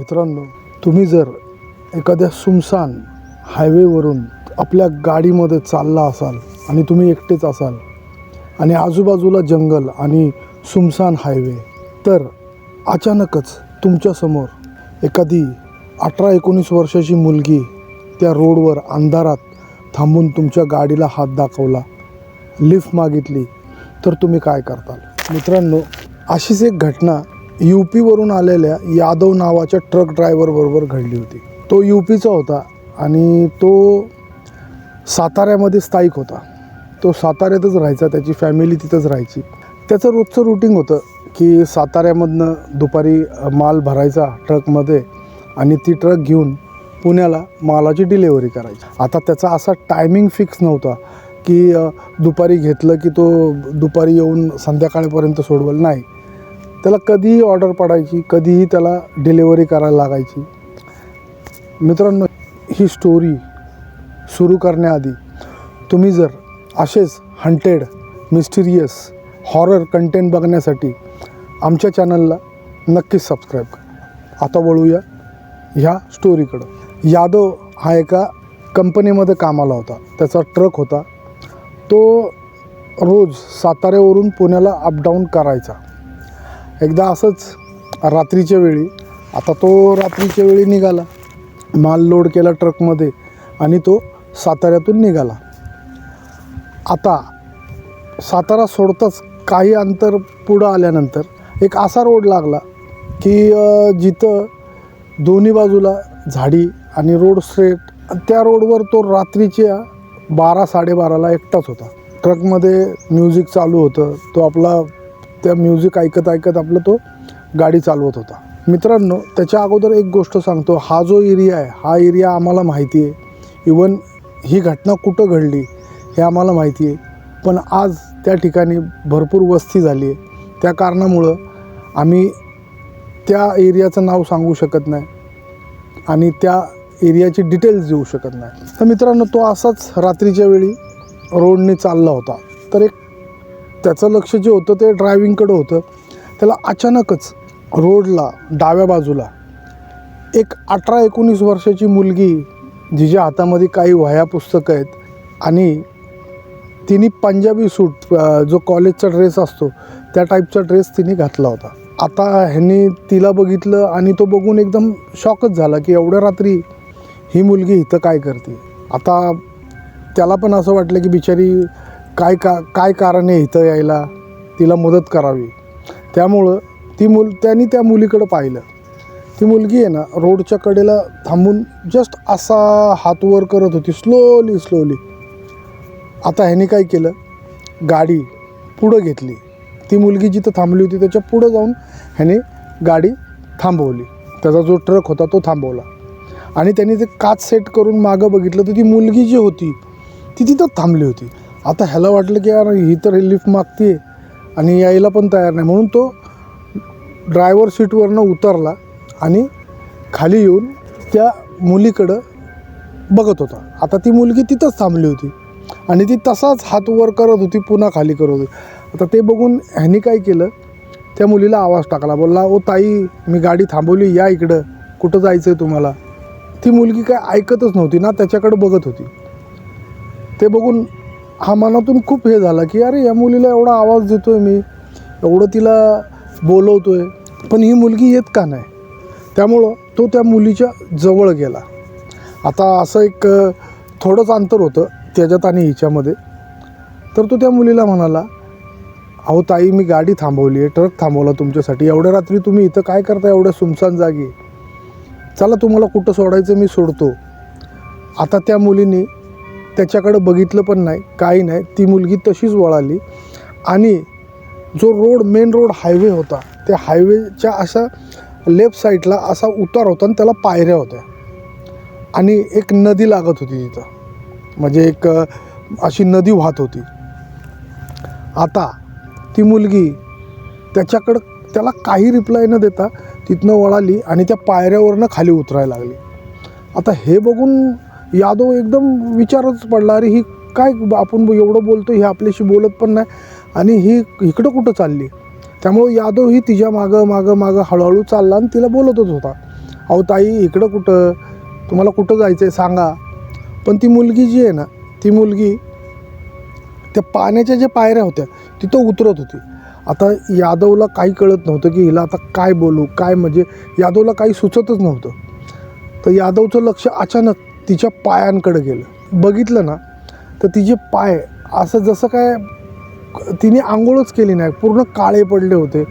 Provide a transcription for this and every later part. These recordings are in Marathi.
मित्रांनो तुम्ही जर एखाद्या सुमसान हायवेवरून आपल्या गाडीमध्ये चालला असाल आणि तुम्ही एकटेच असाल आणि आजूबाजूला जंगल आणि सुमसान हायवे तर अचानकच तुमच्यासमोर एखादी अठरा एकोणीस वर्षाची मुलगी त्या रोडवर अंधारात थांबून तुमच्या गाडीला हात दाखवला लिफ्ट मागितली तर तुम्ही काय करताल? मित्रांनो अशीच एक घटना यू पीवरून आलेल्या यादव नावाच्या ट्रक ड्रायव्हरबरोबर घडली होती. तो यू पीचा होता आणि तो साताऱ्यामध्ये स्थायिक होता. तो साताऱ्यातच राहायचा त्याची फॅमिली तिथंच राहायची. त्याचं रोजचं रुटीन होतं की साताऱ्यामधनं दुपारी माल भरायचा ट्रकमध्ये आणि ती ट्रक घेऊन पुण्याला मालाची डिलेवरी करायची. आता त्याचा असा टायमिंग फिक्स नव्हता की दुपारी घेतलं की तो दुपारी येऊन संध्याकाळपर्यंत सोडवल नाही. त्याला कधीही ऑर्डर पडायची कधीही त्याला डिलेवरी करायला लागायची. मित्रांनो ही स्टोरी सुरू करण्याआधी तुम्ही जर असेच हंटेड मिस्टिरियस हॉरर कंटेंट बघण्यासाठी आमच्या चॅनलला नक्कीच सबस्क्राईब करा. आता वळूया ह्या स्टोरीकडं यादव हा एका कंपनीमध्ये कामाला होता. त्याचा ट्रक होता. तो रोज साताऱ्यावरून पुण्याला अपडाऊन करायचा. एकदा असंच रात्रीच्या वेळी आता तो रात्रीच्या वेळी निघाला माल लोड केला ट्रकमध्ये आणि तो साताऱ्यातून निघाला. आता सातारा सोडताच काही अंतर पुढं आल्यानंतर एक असा रोड लागला की जिथं दोन्ही बाजूला झाडी आणि रोड स्ट्रेट त्या रोडवर तो रात्रीच्या बारा साडेबाराला एकटाच होता. ट्रकमध्ये म्युझिक चालू होतं तो आपला त्या म्युझिक ऐकत ऐकत आपलं तो गाडी चालवत होता. मित्रांनो त्याच्या अगोदर एक गोष्ट सांगतो. हा जो एरिया आहे हा एरिया आम्हाला माहिती आहे इवन ही घटना कुठं घडली हे आम्हाला माहिती आहे पण आज त्या ठिकाणी भरपूर वस्ती झाली आहे त्या कारणामुळं आम्ही त्या एरियाचं नाव सांगू शकत नाही. आणि त्या एरियाची डिटेल्स देऊ शकत नाही. तर मित्रांनो तो असाच रात्रीच्या वेळी रोडने चालला होता. तर एक त्याचं लक्ष जे होतं ते ड्रायव्हिंगकडं होतं. त्याला अचानकच रोडला डाव्या बाजूला एक अठरा एकोणीस वर्षाची मुलगी जिच्या हातामध्ये काही वह्या पुस्तकं आहेत आणि तिने पंजाबी सूट जो कॉलेजचा ड्रेस असतो त्या टाईपचा ड्रेस तिने घातला होता. आता ह्यांनी तिला बघितलं आणि तो बघून एकदम शॉकच झाला की एवढ्या रात्री ही मुलगी इथं काय करते? आता त्याला पण असं वाटलं की बिचारी काय का काय कारण आहे इथं यायला तिला मदत करावी? त्यामुळं ती मुल त्यांनी त्या मुलीकडं पाहिलं. ती मुलगी आहे ना रोडच्या कडेला थांबून जस्ट असा हात वर करत होती स्लोली स्लोली आता ह्याने काय केलं? गाडी पुढं घेतली. ती मुलगी जिथं थांबली होती त्याच्या पुढं जाऊन ह्याने गाडी थांबवली. त्याचा जो ट्रक होता तो थांबवला. आणि त्यांनी ते काच सेट करून मागं बघितलं तर ती मुलगी जी होती ती तिथं थांबली होती. आता ह्याला वाटलं की यार ही तर लिफ्ट मागते आणि यायला पण तयार नाही. म्हणून तो ड्रायव्हर सीटवरनं उतरला आणि खाली येऊन त्या मुलीकडं बघत होता. आता ती मुलगी तिथंच थांबली होती आणि ती तसाच हात वर करत होती पुन्हा खाली करत होती. आता ते बघून ह्यानी काय केलं? त्या मुलीला आवाज टाकला बोलला ओ ताई मी गाडी थांबवली या इकडं. कुठं जायचं आहे तुम्हाला? ती मुलगी काय ऐकतच नव्हती ना त्याच्याकडं बघत होती. ते बघून हा मनातून खूप हे झाला की अरे या मुलीला एवढा आवाज देतोय मी एवढं तिला बोलवतोय पण ही मुलगी येत का नाही? त्यामुळं तो त्या मुलीच्या जवळ गेला. आता असं एक थोडंच अंतर होतं त्याच्यात आणि हिच्यामध्ये. तर तो त्या मुलीला म्हणाला अहो ताई मी गाडी थांबवली आहे ट्रक थांबवला तुमच्यासाठी. एवढ्या रात्री तुम्ही इथं काय करता एवढ्या सुमसान जागी? चला तुम्हाला कुठं सोडायचं मी सोडतो. आता त्या मुलीने त्याच्याकडं बघितलं पण नाही काही नाही. ती मुलगी तशीच वळाली. आणि जो रोड मेन रोड हायवे होता त्या हायवेच्या अशा लेफ्ट साईडला असा उतार होता आणि त्याला पायऱ्या होत्या. आणि एक नदी लागत होती तिथं. म्हणजे एक अशी नदी वाहत होती. आता ती मुलगी त्याच्याकडं त्याला काही रिप्लाय न देता तिथनं वळाली आणि त्या पायऱ्यावरनं खाली उतरायला लागली. आता हे बघून यादव एकदम विचारच पडला अरे ही काय आपण एवढं बोलतो हे आपल्याशी बोलत पण नाही आणि ही इकडं कुठं चालली? त्यामुळं यादव ही तिच्या मागं मागं मागं हळूहळू चालला आणि तिला बोलतच होता. अहो ताई इकडं कुठं? तुम्हाला कुठं जायचं आहे सांगा. पण ती मुलगी जी आहे ना ती मुलगी त्या पाण्याच्या ज्या पायऱ्या होत्या तिथं उतरत होती. आता यादवला काही कळत नव्हतं की हिला आता काय बोलू काय म्हणजे यादवला काही सुचतच नव्हतं. तर यादवचं लक्ष अचानक तिच्या पायांकडे गेलं. बघितलं ना तर तिचे पाय असं जसं काय तिने आंघोळच केली नाही पूर्ण काळे पडले होते.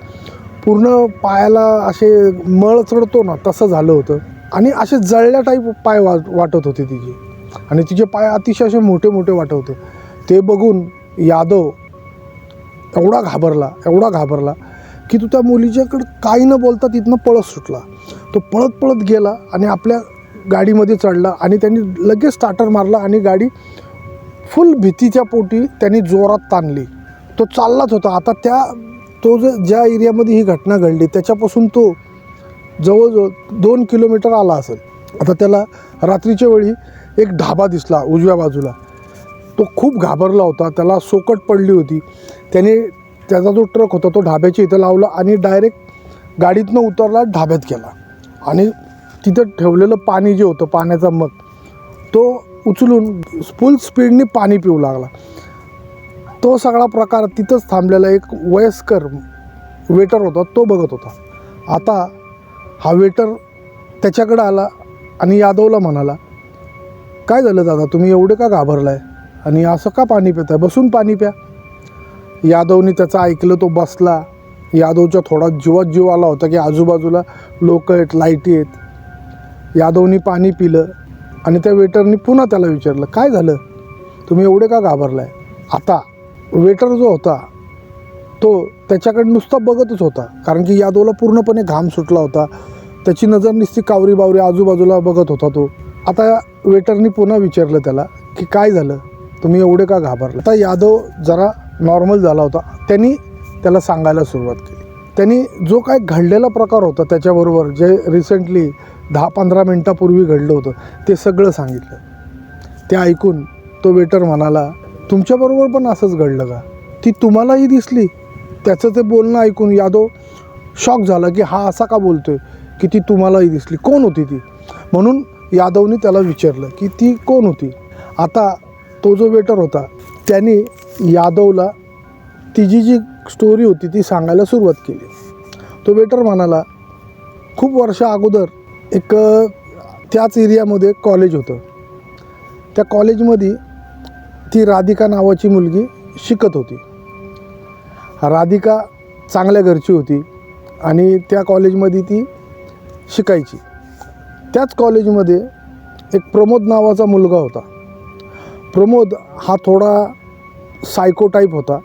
पूर्ण पायाला असे मळ चढतो ना तसं झालं होतं. आणि असे जळल्या टाईप पाय वा वाटत होते तिचे. आणि तिचे पाय अतिशय असे मोठे मोठे वाटत होते. ते बघून यादव एवढा घाबरला एवढा घाबरला की तो त्या मुलीच्याकडं काही न बोलता तिथनं पळत सुटला. तो पळत पळत गेला आणि आपल्या गाडीमध्ये चढला आणि त्यांनी लगेच स्टार्टर मारला आणि गाडी फुल भीतीच्या पोटी त्यांनी जोरात ताणली. तो चाललाच होता. आता त्या तो जो ज्या एरियामध्ये ही घटना घडली त्याच्यापासून तो जवळजवळ दोन किलोमीटर आला असेल. आता त्याला रात्रीच्या वेळी एक ढाबा दिसला उजव्या बाजूला. तो खूप घाबरला होता. त्याला सोकट पडली होती. त्याने त्याचा जो ट्रक होता तो ढाब्याच्या इथं लावला आणि डायरेक्ट गाडीतनं उतरला ढाब्यात गेला. आणि तिथं ठेवलेलं पाणी जे होतं पाण्याचा मग तो उचलून फुल स्पीडने पाणी पिऊ लागला. तो सगळा प्रकार तिथंच थांबलेला एक वयस्कर वेटर होता तो बघत होता. आता हा वेटर त्याच्याकडं आला आणि यादवला म्हणाला काय झालं दादा तुम्ही एवढे का घाबरलाय? आणि असं का पाणी पिताय? बसून पाणी प्या. यादवनी त्याचं ऐकलं तो बसला. यादवच्या थोडा जीवात जीव आला होता की आजूबाजूला लोक आहेत लाईटी आहेत. यादवनी पाणी पिलं आणि त्या वेटरनी पुन्हा त्याला विचारलं काय झालं? तुम्ही एवढे का घाबरलाय? आता वेटर जो होता तो त्याच्याकडे नुसता बघतच होता कारण की यादवला पूर्णपणे घाम सुटला होता. त्याची नजर नुसती कावरी बावरी आजूबाजूला बघत होता तो. आता वेटरनी पुन्हा विचारलं त्याला की काय झालं? तुम्ही एवढे का घाबरलं आता यादव जरा नॉर्मल झाला होता. त्यांनी त्याला सांगायला सुरुवात केली. त्यांनी जो काय घडलेला प्रकार होता त्याच्याबरोबर जे रिसेंटली दहा पंधरा मिनटापूर्वी घडलं होतं ते सगळं सांगितलं. ते ऐकून तो वेटर म्हणाला तुमच्याबरोबर पण असंच घडलं का? ती तुम्हालाही दिसली. त्याचं ते बोलणं ऐकून यादव शॉक झाला की हा असा का बोलतोय की ती तुम्हालाही दिसली? कोण होती ती? म्हणून यादवनी त्याला विचारलं की ती कोण होती? आता तो जो वेटर होता त्याने यादवला तिची जी स्टोरी होती ती सांगायला सुरुवात केली. तो वेटर म्हणाला खूप वर्षा अगोदर एक त्याच एरियामध्ये कॉलेज होतं. त्या कॉलेजमध्ये ती राधिका नावाची मुलगी शिकत होती. राधिका चांगल्या घरची होती आणि त्या कॉलेजमध्ये ती शिकायची. त्याच कॉलेजमध्ये एक प्रमोद नावाचा मुलगा होता. प्रमोद हा थोडा सायको टाईप होता.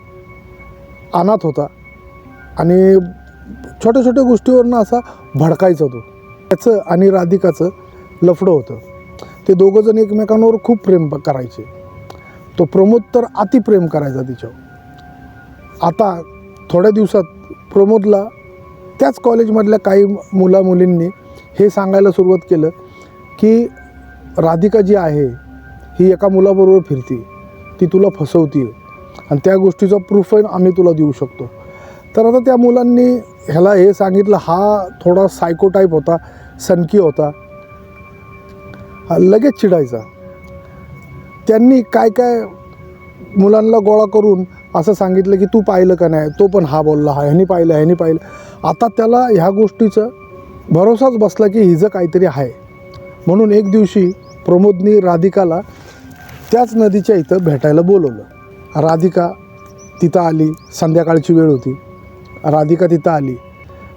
अनाथ होता. आणि छोट्या छोट्या गोष्टीवरनं असा भडकायचा तो. त्याचं आणि राधिकाचं लफडं होतं. ते दोघंजण एकमेकांवर खूप प्रेम प- करायचे. तो प्रमोद तर अतिप्रेम करायचा तिच्यावर. आता थोड्या दिवसात प्रमोदला त्याच कॉलेजमधल्या काही मुला मुलींनी हे सांगायला सुरुवात केलं की राधिका जी आहे ही एका मुलाबरोबर फिरते ती तुला फसवती आणि त्या गोष्टीचा प्रूफ आहे आम्ही तुला देऊ शकतो. तर आता त्या मुलांनी ह्याला हे सांगितलं हा थोडा सायको टाईप होता सनकी होता. लगेच चिडायचा. त्यांनी काय काय मुलांना गोळा करून असं सांगितलं की तू पाहिलं का नाही तो पण हा बोलला हा ह्यानी पाहिलं ह्यानी पाहिलं. आता त्याला ह्या गोष्टीचं भरोसाच बसला की हिचं काहीतरी आहे. म्हणून एक दिवशी प्रमोदनी राधिकाला त्याच नदीच्या इथं भेटायला बोलवलं. राधिका तिथं आली संध्याकाळची वेळ होती. राधिका तिथं आली.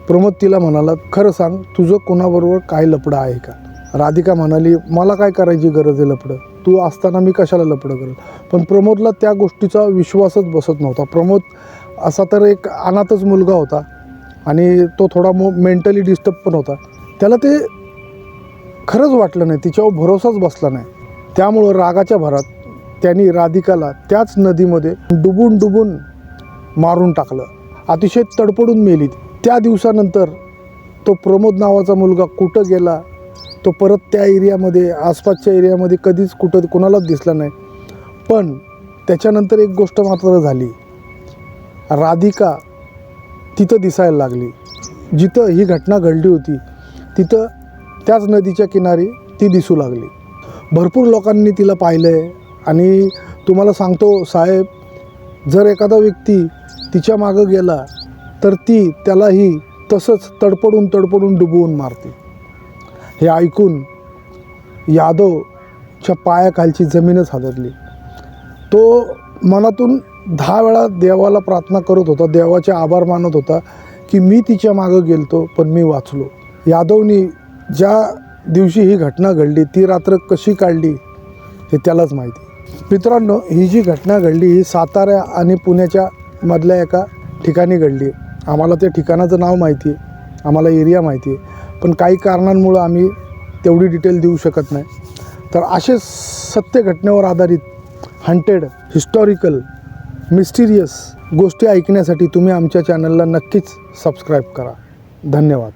प्रमोद तिला म्हणाला खरं सांग तुझं कोणाबरोबर काय लपडं आहे का? राधिका म्हणाली मला काय करायची गरज आहे लपडं तू असताना मी कशाला लपडं करेल? पण प्रमोदला त्या गोष्टीचा विश्वासच बसत नव्हता. प्रमोद असा तर एक अनाथच मुलगा होता आणि तो थोडा मो मेंटली डिस्टर्ब पण होता. त्याला ते खरंच वाटलं नाही तिच्यावर भरोसाच बसला नाही. त्यामुळं रागाच्या भरात त्यांनी राधिकाला त्याच नदीमध्ये डुबून डुबून मारून टाकलं. अतिशय तडपडून मेली त्या दिवसानंतर तो प्रमोद नावाचा मुलगा कुठं गेला? तो परत त्या एरियामध्ये आसपासच्या एरियामध्ये कधीच कुठं कोणालाच दिसला नाही. पण त्याच्यानंतर एक गोष्ट मात्र झाली. राधिका तिथं दिसायला लागली. जिथं ही घटना घडली होती तिथं त्याच नदीच्या किनारी ती दिसू लागली. भरपूर लोकांनी तिला पाहिलं आहे आणि तुम्हाला सांगतो साहेब जर एखादा व्यक्ती तिच्या मागं गेला तर ती त्यालाही तसंच तडपडून तडपडून डुबवून मारते. हे ऐकून यादवच्या पायाखालची जमीनच हादरली. तो मनातून दहा वेळा देवाला प्रार्थना करत होता देवाचे आभार मानत होता की मी तिच्या मागं गेलतो पण मी वाचलो. यादवनी ज्या दिवशी ही घटना घडली ती रात्र कशी काढली हे त्यालाच माहिती. मित्रांनो ही जी घटना घडली ही सातारा आणि पुण्याच्या मधल्या एका ठिकाणी घडली. आम्हाला त्या ठिकाणाचं नाव माहिती आहे. आम्हाला एरिया माहिती आहे. पण काही कारणांमुळं आम्ही तेवढी डिटेल देऊ शकत नाही. तर असे सत्य घटनेवर आधारित हंटेड हिस्टॉरिकल मिस्टिरियस गोष्टी ऐकण्यासाठी तुम्ही आमच्या चॅनलला नक्कीच सबस्क्राईब करा. धन्यवाद.